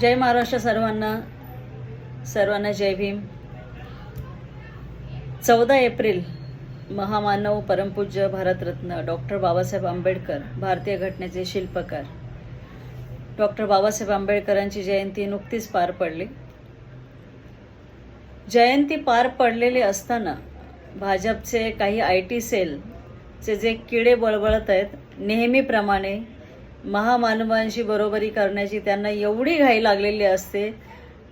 जय महाराष्ट्र सर्वांना. सर्वांना जय भीम. चौदा एप्रिल महामानव परमपूज्य भारतरत्न डॉक्टर बाबासाहेब आंबेडकर भारतीय घटनेचे शिल्पकार. डॉक्टर बाबासाहेब आंबेडकरांची जयंती नुकतीच पार पडली. जयंती पार पडलेली असताना भाजपचे काही आय टी सेलचे जे किडे बळबळत आहेत नेहमीप्रमाणे महामानवांशी बरोबरी करण्याची त्यांना एवढी घाई लागलेली असते.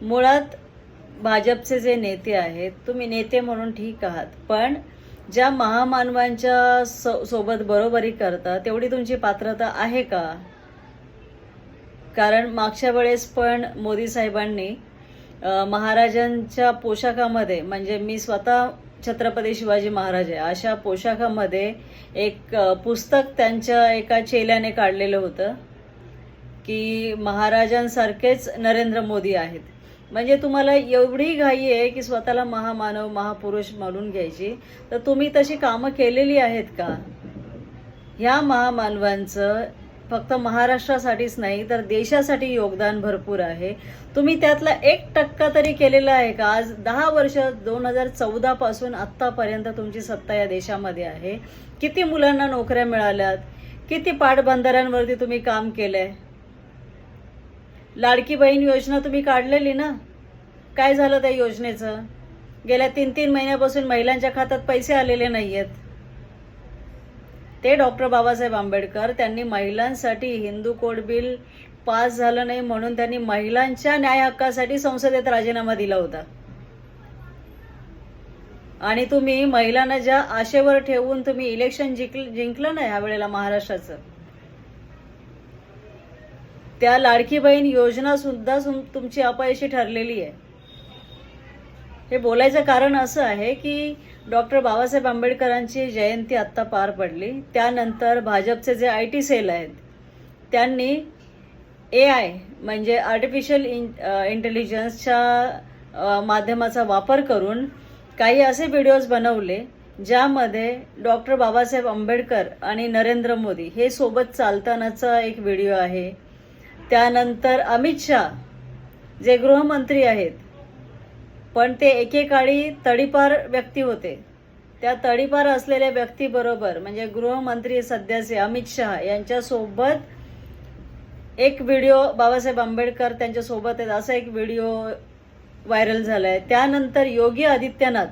मुळात भाजपचे जे नेते आहेत तुम्ही नेते म्हणून ठीक आहात पण ज्या महामानवांच्या सो सोबत बरोबरी करता तेवढी तुमची पात्रता आहे का? कारण मागच्या वेळेस पण मोदी साहेबांनी महाराजांच्या पोशाखामध्ये म्हणजे मी स्वतः छत्रपती शिवाजी महाराज आहे. अशा पोशाखामध्ये एक पुस्तक त्यांच्या एका चेल्याने काढलेलं होतं की महाराजांसारखेच नरेंद्र मोदी आहेत. म्हणजे तुम्हाला एवढी घाई आहे की स्वतःला महामानव महापुरुष म्हणून घ्यायची. तर तुम्ही तशी कामं केलेली आहेत का? ह्या महामानवांचं फक्त महाराष्ट्रासाठीच नाही तर देशासाठी योगदान भरपूर आहे. तुम्ही त्यातला एक टक्का तरी केलेला आहे का? आज दहा वर्ष दोन हजार चौदा पासून आत्तापर्यंत तुमची सत्ता या देशामध्ये आहे. किती मुलांना नोकऱ्या मिळाल्यात? किती पाटबंधाऱ्यांवरती तुम्ही काम केलंय? लाडकी बहीण योजना तुम्ही काढलेली ना? काय झालं त्या योजनेचं? गेल्या तीन तीन महिन्यापासून महिलांच्या खात्यात पैसे आलेले नाही आहेत ते डॉक्टर बाबासाहेब आंबेडकर त्यांनी महिलांसाठी हिंदू कोड बिल पास झालं नाही म्हणून त्यांनी महिलांच्या न्याय हक्कासाठी संसदेत राजीनामा दिला होता. आणि तुम्ही महिलांना ज्या आशेवर ठेवून तुम्ही इलेक्शन जिंक जिंकलं ना ह्या वेळेला महाराष्ट्राचं त्या लाडकी बहीण योजना सुद्धा तुमची अपयशी ठरलेली आहे. हे बोलायचं कारण असं आहे की डॉक्टर बाबासाहेब आंबेडकरांची जयंती आत्ता पार पडली. त्यानंतर भाजपचे जे आय टी सेल आहेत त्यांनी ए आय म्हणजे आर्टिफिशियल इन इंटेलिजन्सच्या माध्यमाचा वापर करून काही असे व्हिडिओज बनवले ज्यामध्ये डॉक्टर बाबासाहेब आंबेडकर आणि नरेंद्र मोदी हे सोबत चालतानाचा एक व्हिडिओ आहे. त्यानंतर अमित शहा जे गृहमंत्री आहेत पण ते एकेकाळी तडीपार व्यक्ती होते. त्या तडीपार असलेल्या व्यक्तीबरोबर म्हणजे गृहमंत्री सध्याचे अमित शहा यांच्यासोबत एक व्हिडिओ बाबासाहेब आंबेडकर त्यांच्यासोबत आहेत. असा एक व्हिडिओ व्हायरल आहे त्यानंतर योगी आदित्यनाथ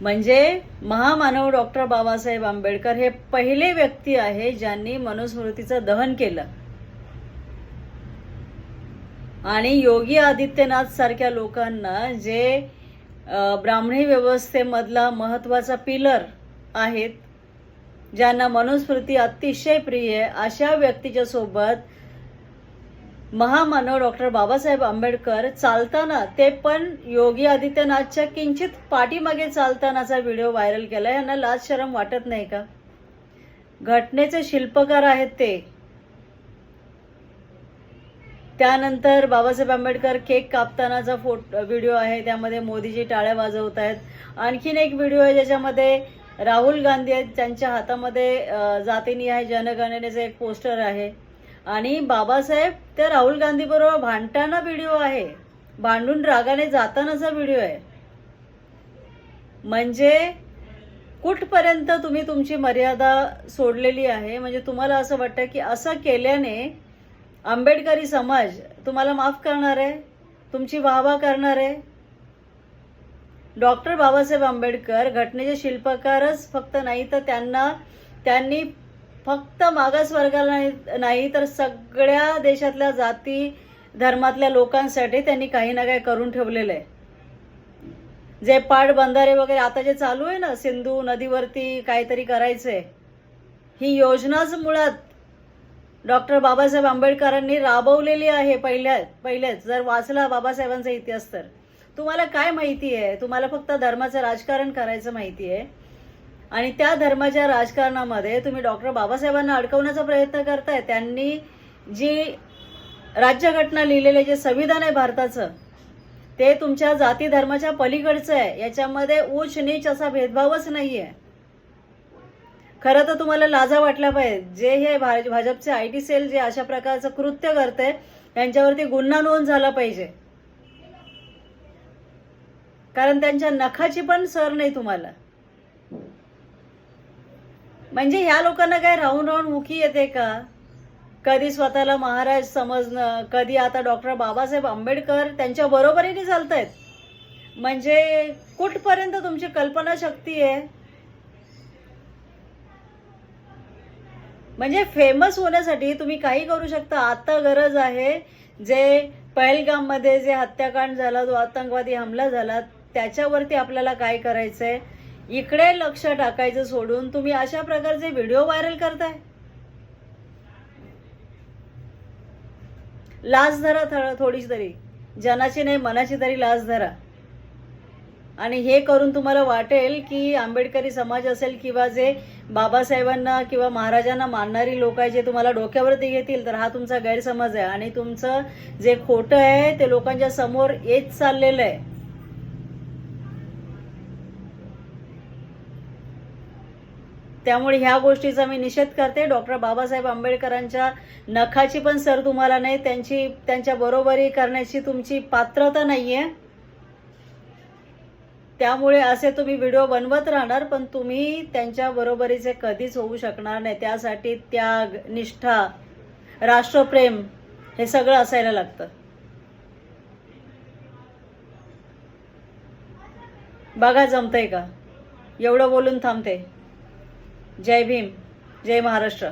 म्हणजे महामानव डॉक्टर बाबासाहेब आंबेडकर हे पहिले व्यक्ती आहे ज्यांनी मनुस्मृतीचं दहन केलं. आणि योगी आदित्यनाथ सारख्या लोकांना जे ब्राह्मणी व्यवस्थेमधला महत्त्वाचा पिलर आहेत ज्यांना मनुस्मृती अतिशय प्रिय आहे अशा व्यक्तीच्या सोबत महामानव डॉक्टर बाबासाहेब आंबेडकर चालताना ते पण योगी आदित्यनाथच्या किंचित पाठीमागे चालतानाचा व्हिडिओ व्हायरल केला यांना लाज शरम वाटत नाही का? घटनेचे शिल्पकार आहेत ते. त्यानंतर बाबासाहेब आंबेडकर केक कापतानाचा फोटो व्हिडिओ आहे त्यामध्ये मोदीजी टाळ्या वाजवत आहेत. आणखीन एक व्हिडिओ आहे ज्याच्यामध्ये राहुल गांधी आहेत त्यांच्या हातामध्ये जातीनी जातीनिहाय जनगणनेचं एक पोस्टर आहे. आणि बाबासाहेब त्या राहुल गांधीबरोबर भांडताना व्हिडिओ आहे. भांडून रागाने जातानाचा व्हिडिओ आहे. म्हणजे कुठपर्यंत तुम्ही तुमची मर्यादा सोडलेली आहे? म्हणजे तुम्हाला असं वाटतं की असं केल्याने आंबेडकरी समाज तुम्हाला माफ करणार आहे तुमची वाहवा करणार आहे. डॉक्टर बाबासाहेब आंबेडकर घटनेचे शिल्पकारच फक्त नाही तर त्यांना त्यांनी फक्त मागासवर्गाला नाही- नाही तर सगळ्या देशातल्या जाती धर्मातल्या लोकांसाठी त्यांनी काही ना काही करून ठेवलेलं आहे. जे पाट बंधारे वगैरे आता जे चालू आहे ना सिंधू नदीवरती काहीतरी करायचंय ही योजनाच मुळात डॉक्टर बाबासाहेब आंबेडकरांनी राबवलेली आहे पहिल्या पहिल्याच जर वाचला बाबासाहेबांचा इतिहास तर. तुम्हाला काय माहिती आहे? तुम्हाला फक्त धर्माचं राजकारण करायचं माहिती आहे. आणि त्या धर्माच्या राजकारणामध्ये तुम्ही डॉक्टर बाबासाहेबांना अडकवण्याचा प्रयत्न करताय. त्यांनी जी राज्यघटना लिहिलेले जे संविधान आहे भारताचं ते तुमच्या जाती धर्माच्या पलीकडचं आहे. याच्यामध्ये उच्च नीच असा भेदभावच नाही आहे खरं तर तुम्हाला लाजा वाटला पाहिजे. जे हे भा- भाजपचे आय टी सेल जे अशा प्रकारचं कृत्य करते त्यांच्यावरती गुन्हा नोंद झाला पाहिजे. कारण त्यांच्या नखाची पण सर नाही तुम्हाला. म्हणजे ह्या लोकांना काय राहून राहून मुखी येते का? कधी स्वतःला महाराज समजणं कधी आता डॉक्टर बाबासाहेब आंबेडकर त्यांच्या बरोबरीने चालतायत. म्हणजे कुठपर्यंत तुमची कल्पनाशक्ती आहे? म्हणजे फेमस होण्यासाठी तुम्ही काही करू शकता. आता गरज आहे जे पहलगाममध्ये जे हत्याकांड झाला जो आतंकवादी हमला झाला त्याच्यावरती आपल्याला काय करायचं आहे इकडे लक्ष टाकायचं सोडून तुम्ही अशा प्रकारचे व्हिडिओ व्हायरल करताय. लाज धरा थोडीशी तरी. जनाची नाही मनाची तरी लाज धरा. आणि हे करून तुम्हाला वाटेल की आंबेडकरी समाज असेल किंवा जे बाबासाहेबांना किंवा महाराजांना मानणारी लोक आहे जे तुम्हाला डोक्यावरती घेतील तर हा तुमचा गैरसमज आहे. आणि तुमचं जे खोटं आहे ते लोकांच्या समोर येत चाललेलं आहे. त्यामुळे ह्या गोष्टीचा मी निषेध करते. डॉक्टर बाबासाहेब आंबेडकरांच्या नखाची पण सर तुम्हाला नाही त्यांची त्यांच्या बरोबरी करण्याची तुमची पात्रता नाहीये. त्यामुळे असे तुम्ही व्हिडिओ बनवत राहणार पण तुम्ही त्यांच्या बरोबरीचे कधीच होऊ शकणार नाही. त्यासाठी त्याग निष्ठा राष्ट्रप्रेम हे सगळं असायला लागतं. बघा जमतंय का? एवढं बोलून थांबते. जय भीम जय महाराष्ट्र.